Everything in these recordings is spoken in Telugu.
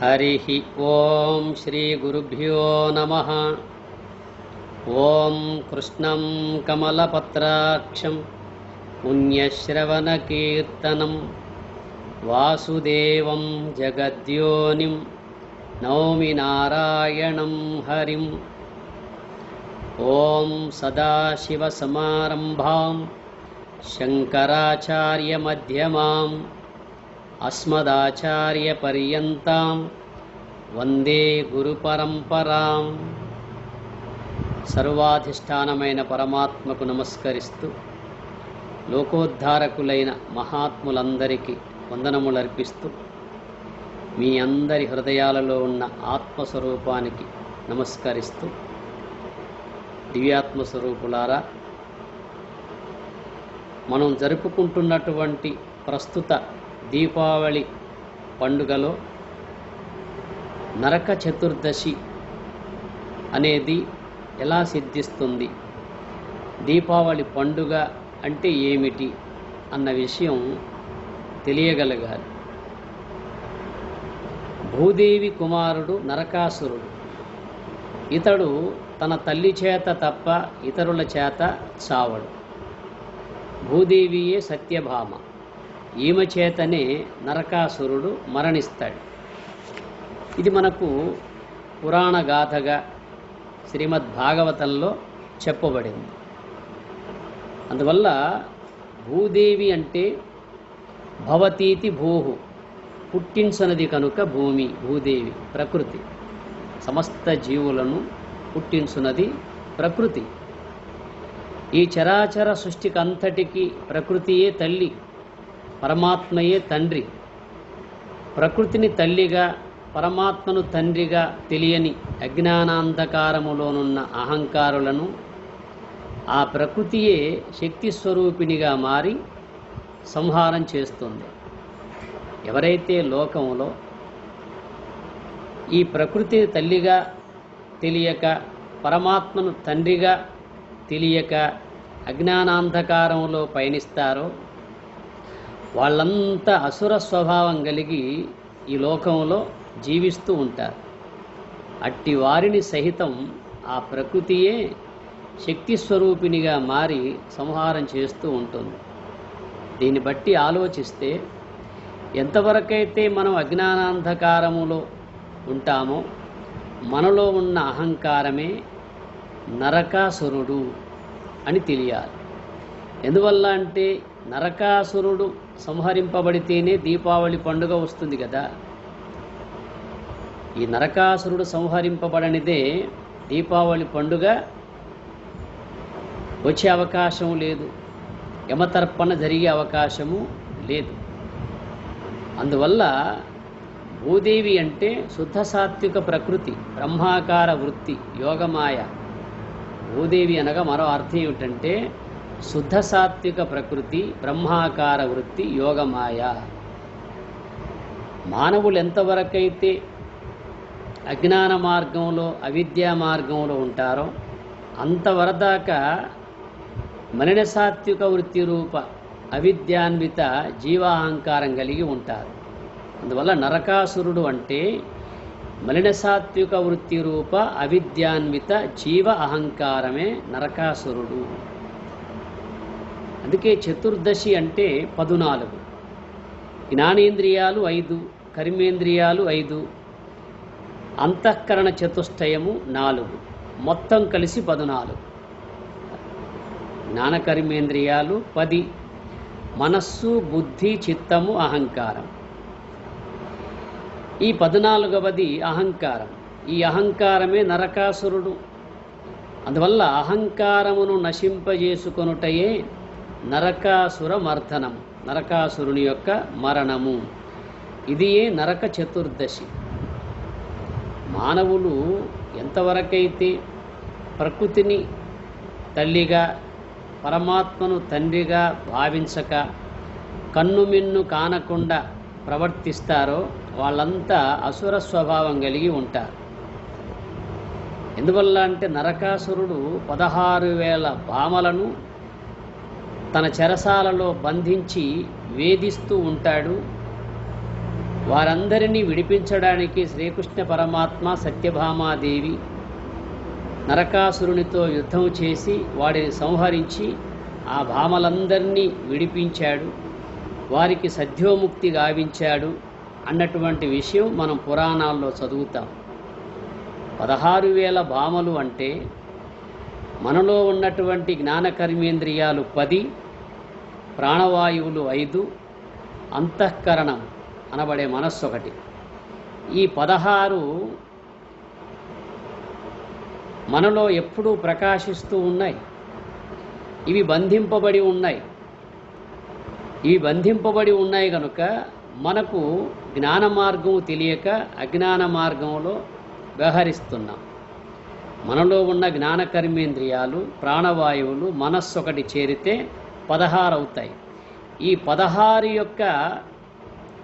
हरिः ॐ श्रीगुरुभ्यो नमः। ॐ कृष्णं कमलपत्राक्षं पुण्यश्रवणकीर्तनं वासुदेवं जगद्योनिं नौमि नारायणं हरिम् ॐ सदाशिवसमारम्भां शङ्कराचार्यमध्यमाम् अस्मदाचार्यपर्यन्तां వందే గురు పరంపరాం సర్వాధిష్టానమైన పరమాత్మకు నమస్కరిస్తూ లోకోద్ధారకులైన మహాత్ములందరికీ వందనములర్పిస్తూ మీ అందరి హృదయాలలో ఉన్న ఆత్మస్వరూపానికి నమస్కరిస్తూ దివ్యాత్మస్వరూపులారా మనం జరుపుకుంటున్నటువంటి ప్రస్తుత దీపావళి పండుగలో నరక చతుర్దశి అనేది ఎలా సిద్ధిస్తుంది? దీపావళి పండుగ అంటే ఏమిటి? అన్న విషయం తెలియగలగాలి. భూదేవి కుమారుడు నరకాసురుడు. ఇతడు తన తల్లి చేత తప్ప ఇతరుల చేత చావడు. భూదేవియే సత్యభామ. ఈమె చేతనే నరకాసురుడు మరణిస్తాడు. ఇది మనకు పురాణ గాథగా శ్రీమద్ భాగవతంలో చెప్పబడింది. అందువల్ల భూదేవి అంటే భవతీతి భూహు పుట్టించునది కనుక భూమి భూదేవి ప్రకృతి. సమస్త జీవులను పుట్టించున్నది ప్రకృతి. ఈ చరాచర సృష్టికంతటికి ప్రకృతియే తల్లి. పరమాత్మయే తండ్రి. ప్రకృతిని తల్లిగా పరమాత్మను తండ్రిగా తెలియని అజ్ఞానాంధకారములోనున్న అహంకారులను ఆ ప్రకృతియే శక్తి స్వరూపిణిగా మారి సంహారం చేస్తుంది. ఎవరైతే లోకంలో ఈ ప్రకృతిని తల్లిగా తెలియక పరమాత్మను తండ్రిగా తెలియక అజ్ఞానాంధకారంలో పయనిస్తారో వాళ్ళంతా అసుర స్వభావం కలిగి ఈ లోకంలో జీవిస్తూ ఉంటారు. అట్టి వారిని సహితం ఆ ప్రకృతియే శక్తి స్వరూపినిగా మారి సంహారం చేస్తూ ఉంటుంది. దీన్ని బట్టి ఆలోచిస్తే ఎంతవరకైతే మనం అజ్ఞానాంధకారములో ఉంటామో మనలో ఉన్న అహంకారమే నరకాసురుడు అని తెలియాలి. ఎందువల్ల అంటే నరకాసురుడు సంహరింపబడితేనే దీపావళి పండుగ వస్తుంది కదా. ఈ నరకాసురుడు సంహరింపబడనిదే దీపావళి పండుగ వచ్చే అవకాశం లేదు. యమతర్పణ జరిగే అవకాశము లేదు. అందువల్ల భూదేవి అంటే శుద్ధ సాత్విక ప్రకృతి బ్రహ్మాకార వృత్తి యోగమాయ. భూదేవి అనగా మరో అర్థం ఏమిటంటే శుద్ధ సాత్విక ప్రకృతి బ్రహ్మాకార వృత్తి యోగమాయ. మానవులు ఎంతవరకైతే అజ్ఞాన మార్గంలో అవిద్యా మార్గంలో ఉంటారో అంతవరదాకా మలిన సాత్విక వృత్తి రూప అవిద్యాన్విత జీవాహంకారం కలిగి ఉంటారు. అందువల్ల నరకాసురుడు అంటే మలిన సాత్విక వృత్తి రూప అవిద్యాన్విత జీవ అహంకారమే నరకాసురుడు. అందుకే చతుర్దశి అంటే పదునాలుగు. జ్ఞానేంద్రియాలు ఐదు కర్మేంద్రియాలు ఐదు అంతఃకరణ చతుష్టయము నాలుగు. మొత్తం కలిసి పదునాలుగు. జ్ఞానకర్మేంద్రియాలు పది మనస్సు బుద్ధి చిత్తము అహంకారం. ఈ పద్నాలుగవది అహంకారం. ఈ అహంకారమే నరకాసురుడు. అందువల్ల అహంకారమును నశింపజేసుకొనుటయే నరకాసుర మర్దనం నరకాసురుని యొక్క మరణము. ఇదియే నరక చతుర్దశి. మానవులు ఎంతవరకైతే ప్రకృతిని తల్లిగా పరమాత్మను తండ్రిగా భావించక కన్నుమిన్ను కానకుండా ప్రవర్తిస్తారో వాళ్ళంతా అసుర స్వభావం కలిగి ఉంటారు. ఎందువల్ల అంటే నరకాసురుడు పదహారు వేల భామలను తన చెరసాలలో బంధించి వేధిస్తూ ఉంటాడు. వారందరినీ విడిపించడానికి శ్రీకృష్ణ పరమాత్మ సత్యభామాదేవి నరకాసురునితో యుద్ధం చేసి వాడిని సంహరించి ఆ భామలందరినీ విడిపించాడు. వారికి సద్యోముక్తి గావించాడు అన్నటువంటి విషయం మనం పురాణాల్లో చదువుతాం. పదహారు వేల భామలు అంటే మనలో ఉన్నటువంటి జ్ఞానకర్మేంద్రియాలు పది ప్రాణవాయువులు ఐదు అంతఃకరణం అనబడే మనస్సు ఒకటి. ఈ పదహారు మనలో ఎప్పుడూ ప్రకాశిస్తూ ఉన్నాయి. ఇవి బంధింపబడి ఉన్నాయి. ఇవి బంధింపబడి ఉన్నాయి కనుక మనకు జ్ఞాన మార్గం తెలియక అజ్ఞాన మార్గంలో వ్యవహరిస్తున్నాం. మనలో ఉన్న జ్ఞాన కర్మేంద్రియాలు ప్రాణవాయువులు మనస్సు ఒకటి చేరితే పదహారు అవుతాయి ఈ పదహారు యొక్క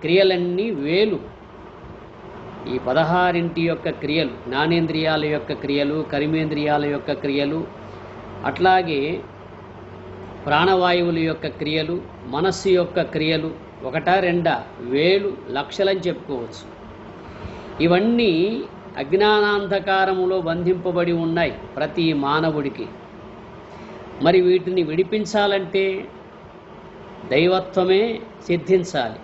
క్రియలన్నీ వేలు. ఈ పదహారింటి యొక్క క్రియలు జ్ఞానేంద్రియాల యొక్క క్రియలు కర్మేంద్రియాల యొక్క క్రియలు అట్లాగే ప్రాణవాయువుల యొక్క క్రియలు మనస్సు యొక్క క్రియలు ఒకట రెండా? వేలు లక్షలని చెప్పుకోవచ్చు. ఇవన్నీ అజ్ఞానాంధకారములో బంధింపబడి ఉన్నాయి ప్రతి మానవుడికి. మరి వీటిని విడిపించాలంటే దైవత్వమే సిద్ధించాలి.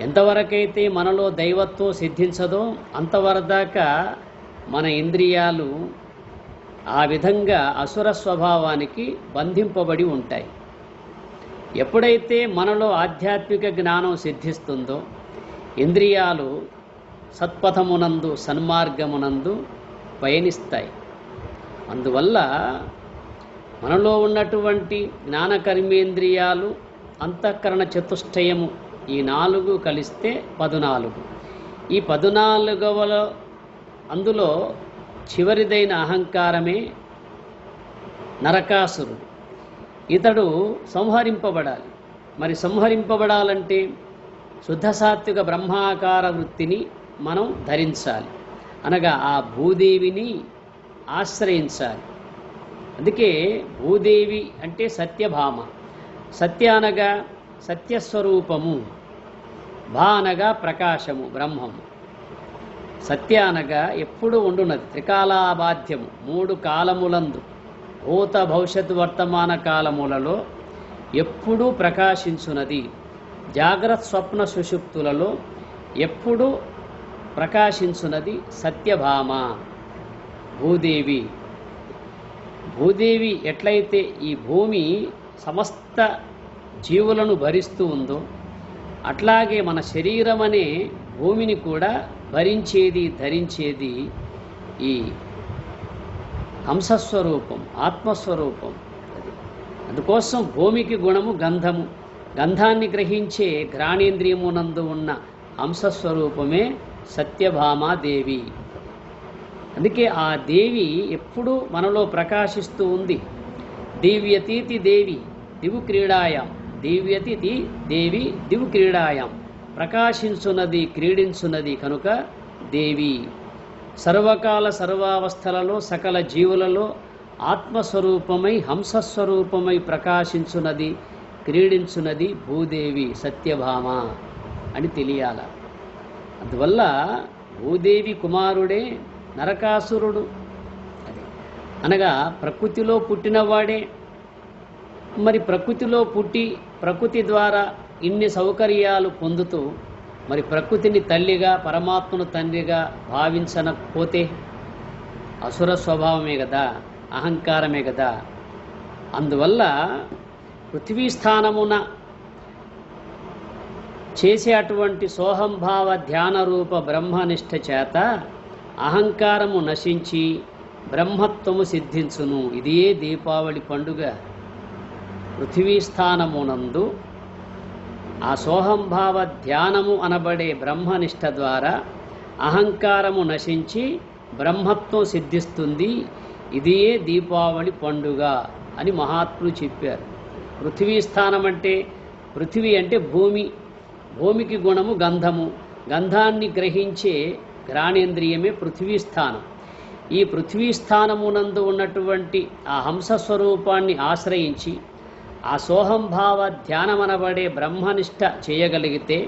ఎంతవరకైతే మనలో దైవత్వం సిద్ధించదో అంతవరదాకా మన ఇంద్రియాలు ఆ విధంగా అసుర స్వభావానికి బంధింపబడి ఉంటాయి. ఎప్పుడైతే మనలో ఆధ్యాత్మిక జ్ఞానం సిద్ధిస్తుందో ఇంద్రియాలు సత్పథమునందు సన్మార్గమునందు పయనిస్తాయి. అందువల్ల మనలో ఉన్నటువంటి జ్ఞాన కర్మేంద్రియాలు అంతఃకరణ చతుష్టయము ఈ నాలుగు కలిస్తే పదునాలుగు. ఈ పదునాలుగవలో అందులో చివరిదైన అహంకారమే నరకాసురుడు. ఇతడు సంహరింపబడాలి. మరి సంహరింపబడాలంటే శుద్ధ సాత్విక బ్రహ్మాకార వృత్తిని మనం ధరించాలి. అనగా ఆ భూదేవిని ఆశ్రయించాలి. అందుకే భూదేవి అంటే సత్యభామ. సత్య అనగా సత్యస్వరూపము. భా అనగా ప్రకాశము బ్రహ్మము. సత్య అనగా ఎప్పుడు ఉండున్నది. త్రికాలాబాధ్యము మూడు కాలములందు. భూత భవిష్యత్తు వర్తమాన కాలములలో ఎప్పుడూ ప్రకాశించున్నది. జాగ్రత్త స్వప్న సుషుప్తులలో ఎప్పుడూ ప్రకాశించున్నది సత్యభామ. భూదేవి. భూదేవి ఎట్లయితే ఈ భూమి సమస్త జీవులను భరిస్తూ ఉందో అట్లాగే మన శరీరం అనే భూమిని కూడా భరించేది ధరించేది ఈ హంసస్వరూపం ఆత్మస్వరూపం అది. అందుకోసం భూమికి గుణము గంధము. గంధాన్ని గ్రహించే ఘ్రాణేంద్రియమునందు ఉన్న హంసస్వరూపమే సత్యభామాదేవి. అందుకే ఆ దేవి ఎప్పుడూ మనలో ప్రకాశిస్తూ ఉంది. దివ్యతీతి దేవి దివు క్రీడాయాం దివ్యతిథి దేవి దివు క్రీడాయాం ప్రకాశించున్నది క్రీడించున్నది కనుక దేవి. సర్వకాల సర్వావస్థలలో సకల జీవులలో ఆత్మస్వరూపమై హంసస్వరూపమై ప్రకాశించున్నది క్రీడించున్నది భూదేవి సత్యభామ అని తెలియాల. అందువల్ల భూదేవి కుమారుడే నరకాసురుడు. అది. అనగా ప్రకృతిలో పుట్టినవాడే మరి ప్రకృతిలో పుట్టి ప్రకృతి ద్వారా ఇన్ని సౌకర్యాలు పొందుతూ మరి ప్రకృతిని తల్లిగా పరమాత్మను తండ్రిగా భావించకపోతే అసుర స్వభావమే కదా అహంకారమే కదా అందువల్ల పృథ్వీ స్థానమున చేసే అటువంటి సోహంభావ ధ్యాన రూప బ్రహ్మనిష్ట చేత అహంకారము నశించి బ్రహ్మత్వము సిద్ధించును. ఇదే దీపావళి పండుగ పృథివీస్థానమునందు ఆ సోహంభావ ధ్యానము అనబడే బ్రహ్మనిష్ట ద్వారా అహంకారము నశించి బ్రహ్మత్వం సిద్ధిస్తుంది. ఇదియే దీపావళి పండుగ అని మహాత్ములు చెప్పారు. పృథివీ స్థానం అంటే పృథివీ అంటే భూమి. భూమికి గుణము గంధము. గంధాన్ని గ్రహించే ఘ్రాణేంద్రియమే పృథ్వీస్థానం ఈ పృథ్వీస్థానమునందు ఉన్నటువంటి ఆ హంస స్వరూపాన్ని ఆశ్రయించి ఆ సోహంభావ ధ్యానమనబడే బ్రహ్మనిష్ట చేయగలిగితే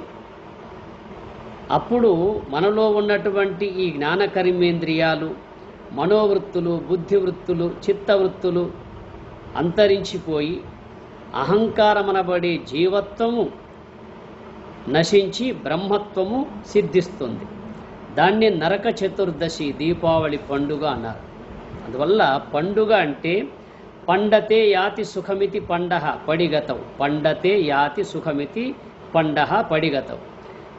అప్పుడు మనలో ఉన్నటువంటి ఈ జ్ఞాన కర్మేంద్రియాలు మనోవృత్తులు బుద్ధివృత్తులు చిత్తవృత్తులు అంతరించిపోయి అహంకారమనబడే జీవత్వము నశించి బ్రహ్మత్వము సిద్ధిస్తుంది. దాన్ని నరక చతుర్దశి దీపావళి పండుగ అన్నారు. అందువల్ల పండుగ అంటే పండతే యాతి సుఖమితి పండహ పడిగతం. పండతే యాతి సుఖమితి పండహ పడిగతం.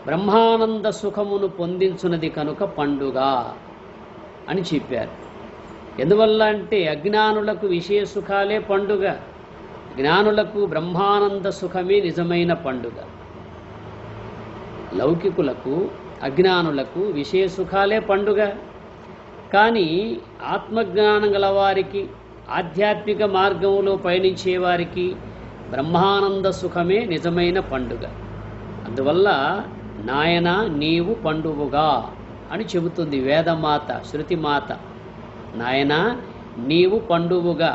బ్రహ్మానంద సుఖమును పొందించున్నది కనుక పండుగ అని చెప్పారు. ఎందువల్ల అంటే అజ్ఞానులకు విషయ సుఖాలే పండుగ. జ్ఞానులకు బ్రహ్మానంద సుఖమే నిజమైన పండుగ. లౌకికులకు అజ్ఞానులకు విషయ సుఖాలే పండుగ. కానీ ఆత్మజ్ఞానం గలవారికి ఆధ్యాత్మిక మార్గంలో పయనించే వారికి బ్రహ్మానంద సుఖమే నిజమైన పండుగ. అందువల్ల నాయన నీవు పండువుగా అని చెబుతుంది వేదమాత శృతిమాత. నాయన నీవు పండువుగా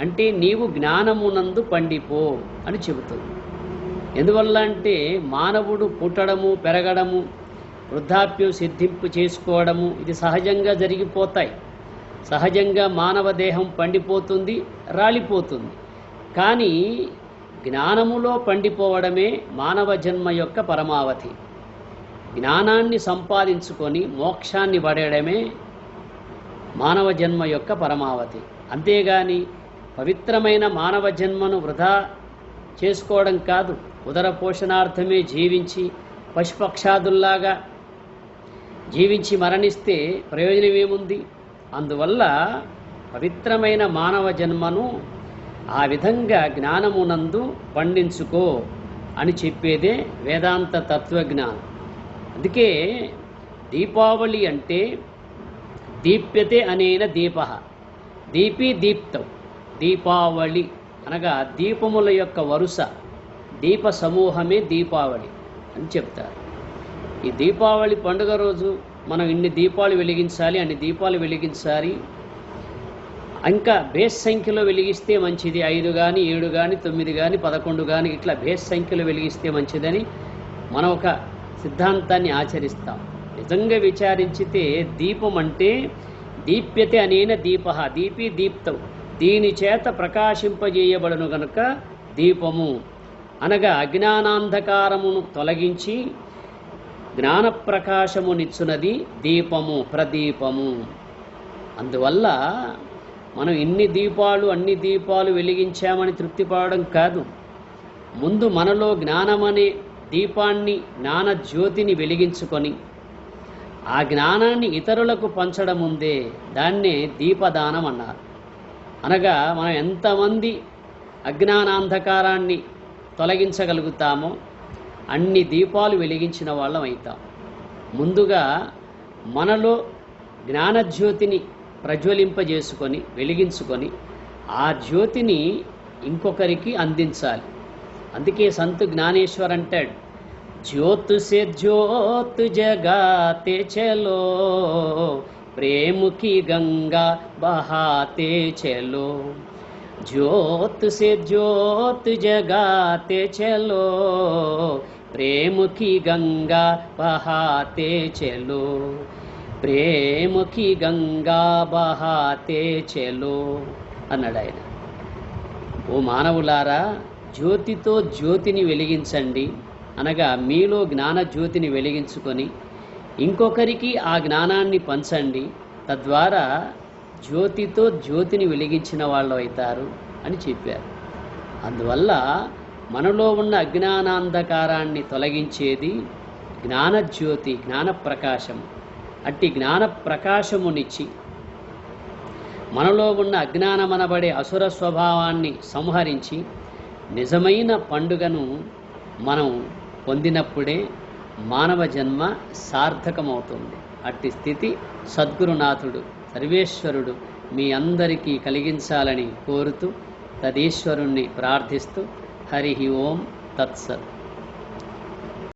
అంటే నీవు జ్ఞానమునందు పండిపో అని చెబుతుంది. ఎందువల్ల అంటే మానవుడు పుట్టడము పెరగడము వృద్ధాప్యం సిద్ధింపు చేసుకోవడము ఇది సహజంగా జరిగిపోతాయి. సహజంగా మానవ దేహం పండిపోతుంది రాలిపోతుంది. కానీ జ్ఞానములో పండిపోవడమే మానవ జన్మ యొక్క పరమావధి. జ్ఞానాన్ని సంపాదించుకొని మోక్షాన్ని పడేయడమే మానవ జన్మ యొక్క పరమావధి. అంతేగాని పవిత్రమైన మానవ జన్మను వృధా చేసుకోవడం కాదు. ఉదర పోషణార్థమే జీవించి పశుపక్షాదుల్లాగా జీవించి మరణిస్తే ప్రయోజనం ఏముంది అందువల్ల పవిత్రమైన మానవ జన్మను ఆ విధంగా జ్ఞానమునందు పండించుకో అని చెప్పేదే వేదాంత తత్వజ్ఞానం. అందుకే దీపావళి అంటే దీప్యతే అనేన దీప. దీపి దీప్తం. దీపావళి అనగా దీపముల యొక్క వరుస. దీప సమూహమే దీపావళి అని చెప్తారు. ఈ దీపావళి పండుగ రోజు మనం ఇన్ని దీపాలు వెలిగించాలి అన్ని దీపాలు వెలిగించాలి. ఇంకా బేస్ సంఖ్యలో వెలిగిస్తే మంచిది ఐదు కానీ ఏడు కానీ తొమ్మిది కానీ పదకొండు కానీ ఇట్లా బేస్ సంఖ్యలో వెలిగిస్తే మంచిదని మనం ఒక సిద్ధాంతాన్ని ఆచరిస్తాం. నిజంగా విచారించితే దీపం అంటే దీప్యతే అనేన దీప దీపి దీప్తం. దీని చేత ప్రకాశింపజేయబడును గనుక దీపము. అనగా అజ్ఞానాంధకారమును తొలగించి జ్ఞానప్రకాశమునిచ్చునది దీపము ప్రదీపము. అందువల్ల మనం ఇన్ని దీపాలు అన్ని దీపాలు వెలిగించామని తృప్తి పడడం కాదు. ముందు మనలో జ్ఞానమనే దీపాన్ని జ్ఞాన జ్యోతిని వెలిగించుకొని ఆ జ్ఞానాన్ని ఇతరులకు పంచడం ఉందే దాన్నే దీపదానం అన్నారు. అనగా మనం ఎంతమంది అజ్ఞానాంధకారాన్ని తొలగించగలుగుతామో అన్ని దీపాలు వెలిగించిన వాళ్ళం అవుతాం ముందుగా మనలో జ్ఞానజ్యోతిని ప్రజ్వలింపజేసుకొని వెలిగించుకొని ఆ జ్యోతిని ఇంకొకరికి అందించాలి. అందుకే సంతు జ్ఞానేశ్వర్ అంటాడు జ్యోతు సే జ్యోత్ జగాతే చలో ప్రేముకి గంగా బహాతే చలో. ज्योत से ज्योत जगाते चलो प्रेम की गंगा बहाते चलो ప్రేమ కి గంగా బహాతే చెలో అన్నాడు ఆయన ఓ మానవులారా జ్యోతితో జ్యోతిని వెలిగించండి అనగా మీలో జ్ఞాన జ్యోతిని వెలిగించుకొని ఇంకొకరికి ఆ జ్ఞానాన్ని పంచండి తద్వారా జ్యోతితో జ్యోతిని వెలిగించిన వాళ్ళు అవుతారు అని చెప్పారు. అందువల్ల మనలో ఉన్న అజ్ఞానాంధకారాన్ని తొలగించేది జ్ఞానజ్యోతి జ్ఞాన ప్రకాశం అట్టి జ్ఞాన ప్రకాశమునిచ్చి మనలో ఉన్న అజ్ఞానమనబడే అసుర స్వభావాన్ని సంహరించి నిజమైన పండుగను మనం పొందినప్పుడే మానవ జన్మ సార్థకమవుతుంది. అట్టి స్థితి సద్గురునాథుడు. సర్వేశ్వరుడు మీ అందరికీ కలిగించాలని కోరుతూ తదీశ్వరుణ్ణి ప్రార్థిస్తూ హరి ఓం తత్సత్.